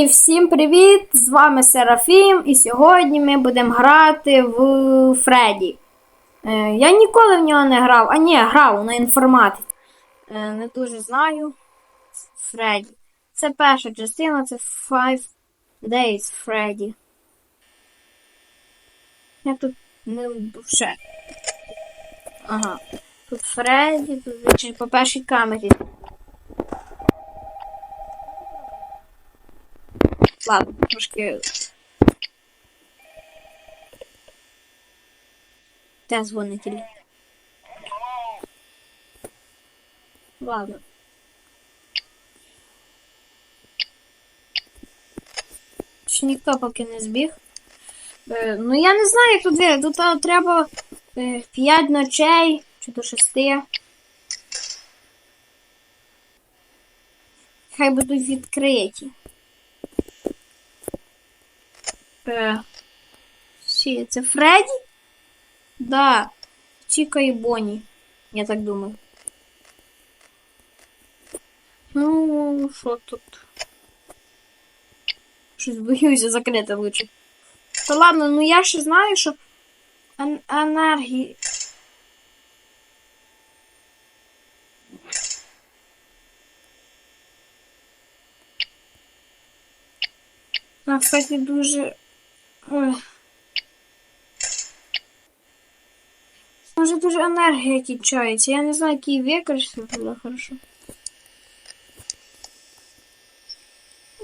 І всім привіт! З вами Серафім, і сьогодні ми будемо грати в Фредді. Е, я ніколи в нього не грав, а ні, грав на інформатиці. Е, не дуже знаю. Фредді. Це перша частина, це Five Days Freddy. Я тут не ще. Ага. Тут Фредді, тут по першій камері. Ладно, трошки. Де дзвонитель? Ладно. Ще ніхто поки не збіг. Е, ну я не знаю, як тут вірити. Тут треба е, 5 ночей чи до 6. Хай будуть відкриті. Е, Всі, це Фредді? Да. Чіка і Бонні. Я так думаю. Ну, що тут? Щось боюся закрити лучше. Та ладно, ну я ще знаю, що ен- енергії. А, кстати, дуже. Ой. Може дуже енергія кінчається. Я не знаю, який використати буде хорошо.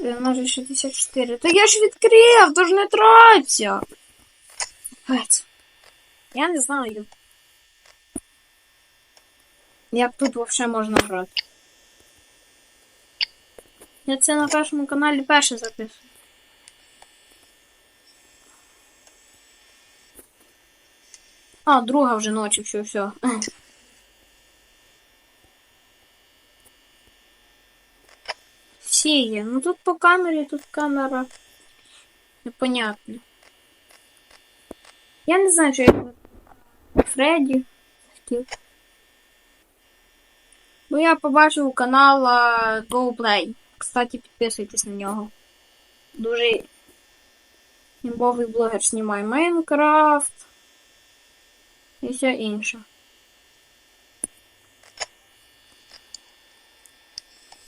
Е, Може 64. Та я ж відкрив, то ж не траться. Я не знаю. Як тут взагалі можна грати? Я це на першому каналі перше записую. А, друга вже ночі, все, все. Всі є. Ну тут по камері, тут камера. Непонятно. Я не знаю, що я Фредді хотів. Бо я побачив у канала GoPlay. Кстати, підписуйтесь на нього. Дуже імбовий блогер знімає Майнкрафт і все інше.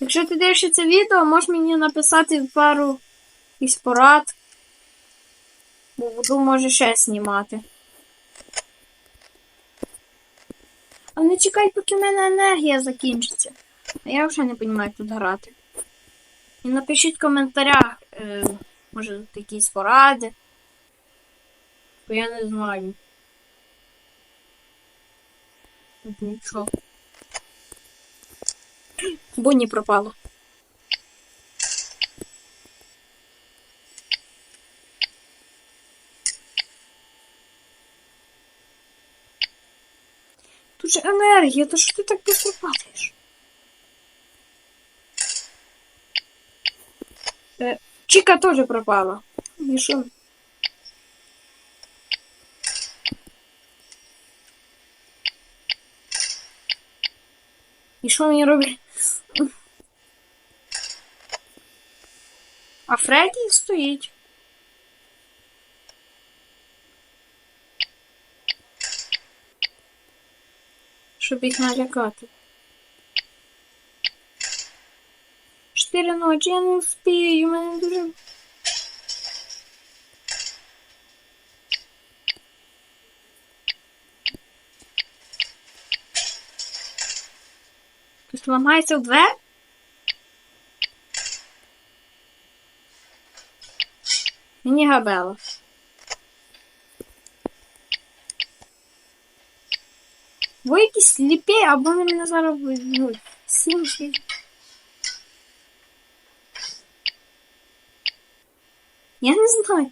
Якщо ти дивишся це відео, можеш мені написати пару із порад. Бо буду може ще знімати. А не чекай, поки в мене енергія закінчиться. А я вже не розумію, як тут грати. І напишіть в коментарях, е, може, якісь поради. Бо я не знаю. Тут нічого. Бонні пропало. Тут же енергія, то що ти так быстро падаєш? Е, Чіка теж пропала. І що? І що мені робить? А Фредді стоїть. Щоб їх налякати. Чотири ночі я не встигаю, мене дуже. Ламається в двері? Мені габело. Ви якісь сліпі, або вони мене зараз візьмуть. Сім шість. Я не знаю.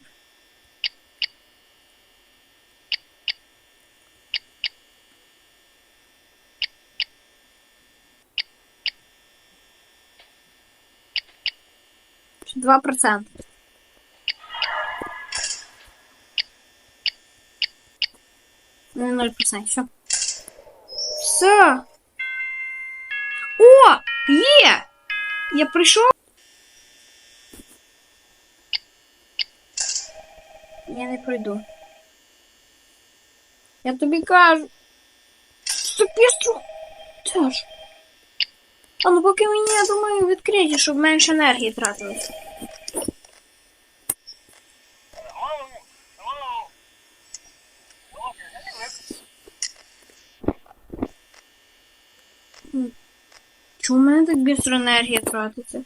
два процента Ну, 0%, все. Все. О! е Я пришел Я не приду Я тобі кажу. Що ти пішов? А ну поки мені, я думаю, відкриті, щоб менше енергії тратилось. Чому в мене так бістро енергія тратиться?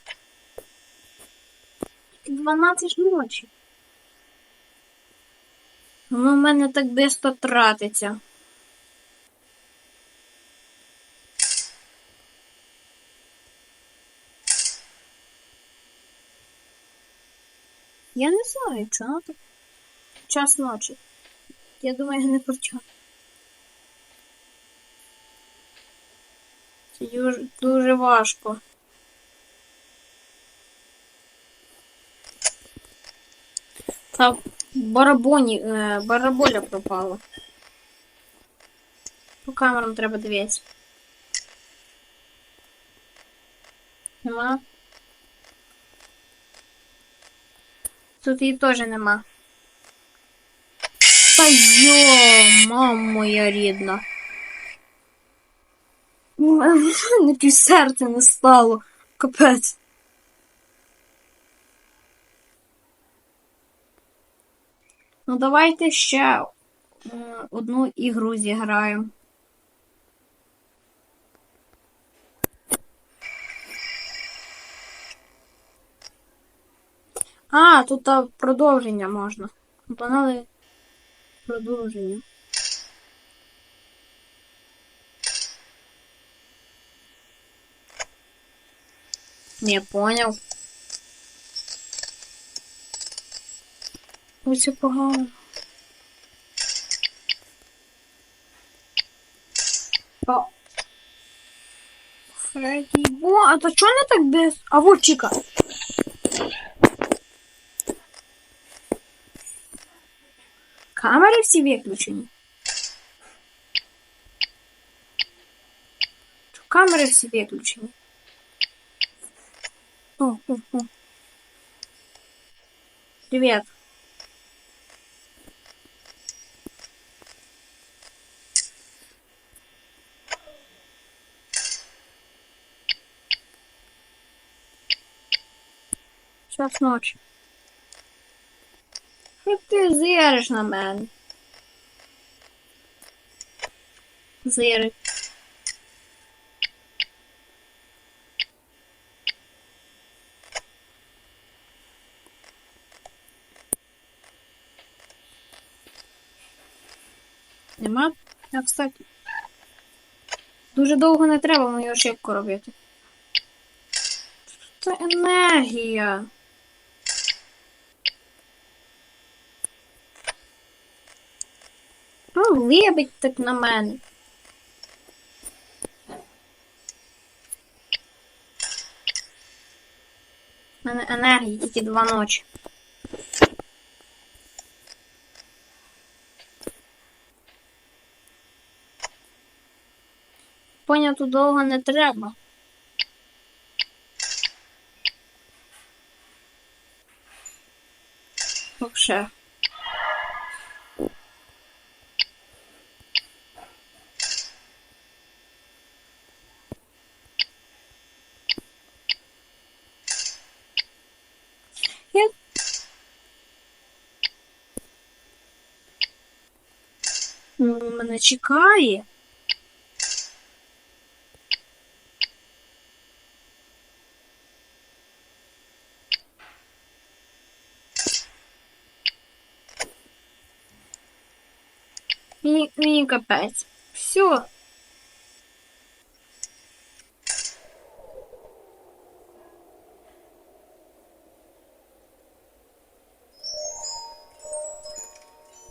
12 ж ночі. Воно в мене так бистро тратиться. Я не знаю, чого так. Час ночі. Я думаю, я не про час. Це дуже важко. Та барабоні, е, бараболя пропала. По камерам треба дивитися. Нема. Тут її теж нема. Та йо, мама моя рідна. У мене не стало. Капець. Ну, давайте ще е, одну ігру зіграємо. А, тут а, продовження можна. Панали продовження. Не понял. Ось це погано. О. Фредді. О, а то чого не так без... А вот Чика. Камери всі виключені. Чо Камери всі виключені. О, о, о. Привет. Час ночі. Що ти зириш на мене? Зирик. Нема? А, кстати. Дуже довго не треба мою ошибку робити. Це енергія. Вибить так на мене. У мене енергії тільки два ночі. Поняту довго не треба. Вообще. мене чекає. Мені, мені капець. Все.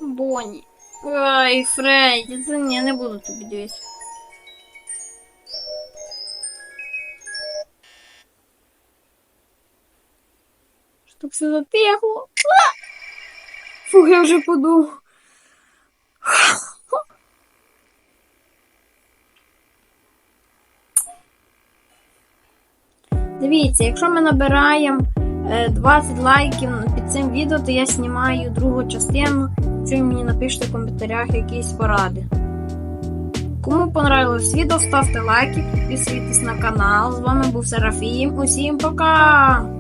Бонні. Ай, Фредді, це ні, не буду тобі дивитися. Щоб все затихло. А! Фух, я вже подумав. Дивіться, якщо ми набираємо е, 20 лайків під цим відео, то я знімаю другу частину. Чи мені напишіть в коментарях якісь поради. Кому понравилось відео, ставте лайки, підписуйтесь на канал. З вами був Серафім. Усім пока!